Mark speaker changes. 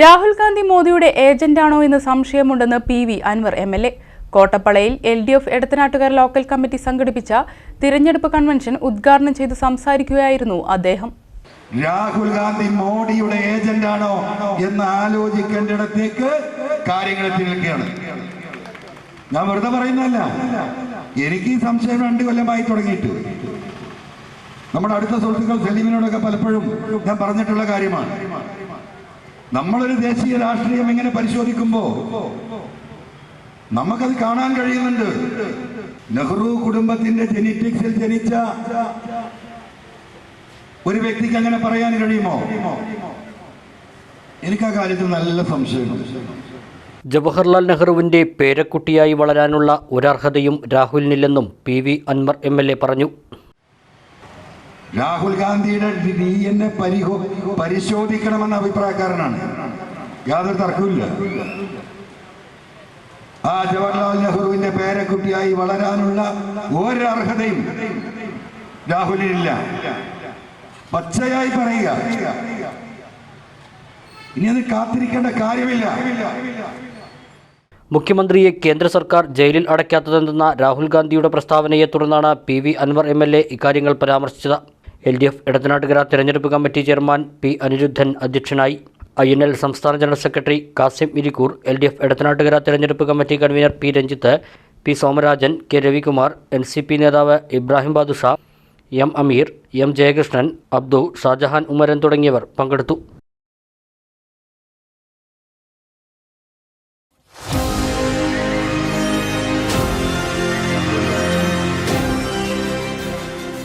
Speaker 1: രാഹുൽ ഗാന്ധി മോദിയുടെ ഏജന്റാണോ എന്ന് സംശയമുണ്ടെന്ന് P V Anvar M L A. കോട്ടപ്പളയിൽ L D F എടത്തനാട്ടുകാർ local committee സംഘടിപ്പിച്ച തിരഞ്ഞെടുപ്പ് കൺവെൻഷൻ ഉദ്ഘാടനം ചെയ്ത് സംസാരിക്കുകയായിരുന്നു അദ്ദേഹം.
Speaker 2: രാഹുൽ ഗാന്ധി മോഡിയുടെ ഏജന്റാണോ എന്ന് ആലോചിക്കേണ്ടിടത്തേക്ക് കാര്യങ്ങൾ എത്തിയിരിക്കുകയാണ് ഞാൻ വെറുതെ പറയുന്നല്ല എനിക്ക് ഈ സംശയം രണ്ട് കൊല്ലമായി തുടങ്ങിയിട്ട്. നമ്മുടെ അടുത്ത സുഹൃത്തുക്കൾ സലീമിനോടൊക്കെ പലപ്പോഴും ഞാൻ പറഞ്ഞിട്ടുള്ള കാര്യമാണ്. നമ്മളൊരു ദേശീയ രാഷ്ട്രീയം എങ്ങനെ പരിശോധിക്കുമ്പോ നമുക്കത് കാണാൻ കഴിയുന്നുണ്ട്. നെഹ്റു കുടുംബത്തിന്റെ ജെനറ്റിക്സിൽ ജനിച്ച ഒരു വ്യക്തിക്ക് അങ്ങനെ പറയാൻ കഴിയുമോ? എനിക്ക് ആ കാര്യത്തിൽ നല്ല സംശയമുണ്ട്.
Speaker 3: ജവഹർലാൽ നെഹ്റുവിന്റെ പേരക്കുട്ടിയായി വളരാനുള്ള ഒരർഹതയും രാഹുലിനില്ലെന്നും P V Anvar M L A പറഞ്ഞു.
Speaker 2: രാഹുൽ ഗാന്ധിയുടെ ഡി എൻ എ പരിഹോ പരിശോധിക്കണമെന്ന അഭിപ്രായക്കാരനാണ്. യാതൊരു തർക്കമില്ല ആ ജവഹർലാൽ നെഹ്റുവിന്റെ പേരക്കുട്ടിയായി വളരാനുള്ള ഒരർഹതയും രാഹുലിനില്ല. പച്ചയായി പറയുക. ഇനി അത് കാത്തിരിക്കേണ്ട കാര്യമില്ല.
Speaker 3: മുഖ്യമന്ത്രിയെ കേന്ദ്ര സർക്കാർ ജയിലിൽ അടയ്ക്കാത്തതെന്ന രാഹുൽ ഗാന്ധിയുടെ പ്രസ്താവനയെ തുടർന്നാണ് P V Anvar M L A ഇക്കാര്യങ്ങൾ പരാമർശിച്ചത്. എൽ ഡി എഫ് ഇടത്തനാട്ടുകര തെരഞ്ഞെടുപ്പ് കമ്മിറ്റി ചെയർമാൻ പി അനിരുദ്ധൻ അധ്യക്ഷനായി. ഐ എൻ എൽ സംസ്ഥാന general secretary Kasim Irikkur L D F Edathanattukara തെരഞ്ഞെടുപ്പ് committee convener P Ranjith P Somarajan K Ravikumar N C P നേതാവ് Ibrahim Badusha M Ameer M Jayakrishnan Abdu Shah Jahan Umaran തുടങ്ങിയവർ പങ്കെടുത്തു.